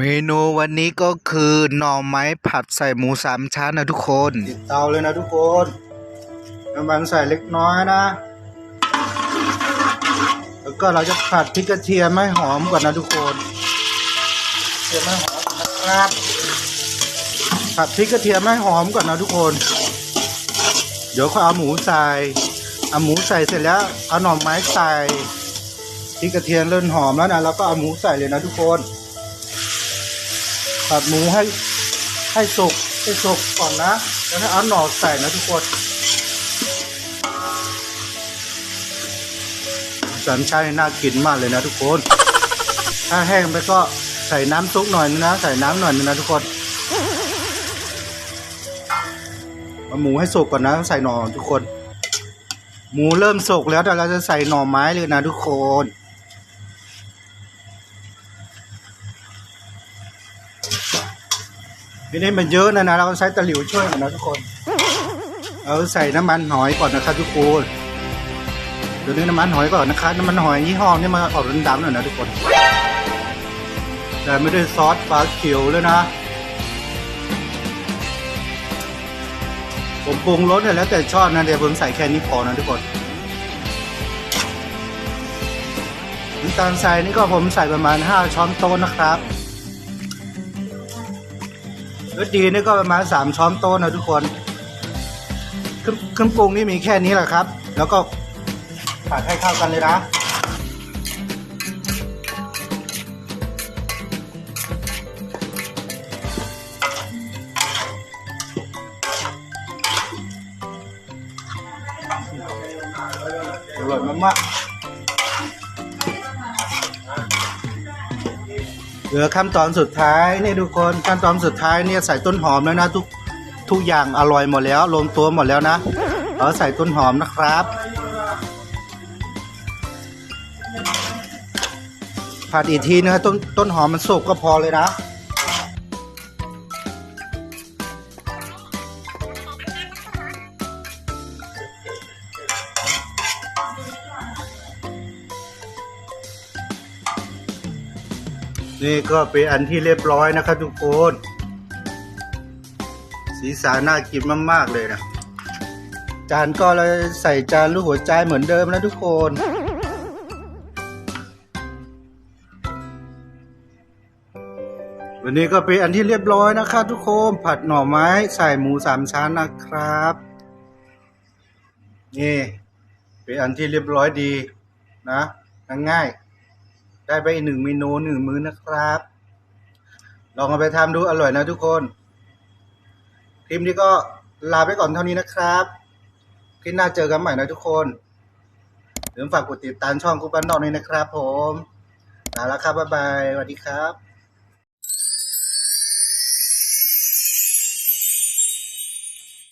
เมนูวันนี้ก็คือหน่อไม้ผัดใส่หมูสามชั้นนะทุกคน ติดเตาเลยนะทุกคนน้ำมันใส่เล็กน้อยนะ แล้วก็เราจะผัดพริกกระเทียมให้หอมก่อนนะทุกคนเทียมให้หอมนะครับ ผัดพริกกระเทียมให้หอมก่อนนะทุกคน เดี๋ยวค่อยเอาหมูใส่เอาหมูใส่เสร็จแล้วเอาหน่อไม้ใส่พริกกระเทียมเริ่มหอมแล้วนะแล้วก็เอาหมูใส่เลยนะทุกคน ผัดหมูให้ให้สุกให้สุกก่อนนะ แล้วให้เอาหน่อใส่นะทุกคนสันชัยน่ากินมากเลยนะทุกคน ถ้าแห้งไปก็ใส่น้ำซุปหน่อยนึงนะใส่น้ำหน่อยนึงนะทุกคนเอาหมูให้สุกก่อนนะใส่หน่อทุกคน หมูเริ่มสุกแล้วแต่เราจะใส่หน่อไม้เลยนะทุกคน ทีนี้มันเยอะนะนะเราก็ใช้ตะหลิวช่วยกันนะทุกคน เอาใส่น้ำมันหอยก่อนนะครับทุกคนเดี๋ยวนี้น้ำมันหอยก่อนนะคะน้ำมันหอยยี่ห้อนี่มาออกดำๆหน่อยนะทุกคน แต่ไม่ได้ซอสปลาเขียวเลยนะผมปรุงรสเนี่ยแล้วแต่ชอบนะเดี๋ยวผมใส่แค่นี้พอนะทุกคนน้ำตาลทรายนี่ก็ผมใส่ประมาณ 5 ช้อนโต๊ะนะครับ รสดีนี่ก็ประมาณสามช้อนโต๊ะนะทุกคนเครื่องปรุงนี่มีแค่นี้แหละครับ แล้วก็ผัดให้เข้ากันเลยนะอร่อยมากๆ เหลือขั้นตอนสุดท้ายนี่ทุกคนขั้นตอนสุดท้ายเนี่ยใส่ต้นหอมแล้วนะทุกทุกอย่างอร่อยหมดแล้วลงตัวหมดแล้วนะเราใส่ต้นหอมนะครับ ผัดอีกทีนะต้นต้นหอมมันสุกก็พอเลยนะ นี่ก็เป็นอันที่เรียบร้อยนะครับทุกคนสีสันน่ากินมาก ๆ เลยนะจานก็เลยใส่จานลูกหัวใจเหมือนเดิมนะทุกคนวันนี้ก็เป็นอันที่เรียบร้อยนะครับทุกคนผัดหน่อไม้ใส่หมูสามชั้นนะครับนี่เป็นอันที่เรียบร้อยดีนะง่าย ได้ไปหนึ่งเมนูหนึ่งมื้อนะครับ ลองเอาไปทำดูอร่อยนะทุกคน คลิปนี้ก็ลาไปก่อนเท่านี้นะครับ คลิปหน้าเจอกันใหม่นะทุกคนอย่าลืมฝากกดติดตามช่องกุ๊กบ้านดอกด้นะครับ ผมลาแล้วครับบ๊ายบายสวัสดีครับ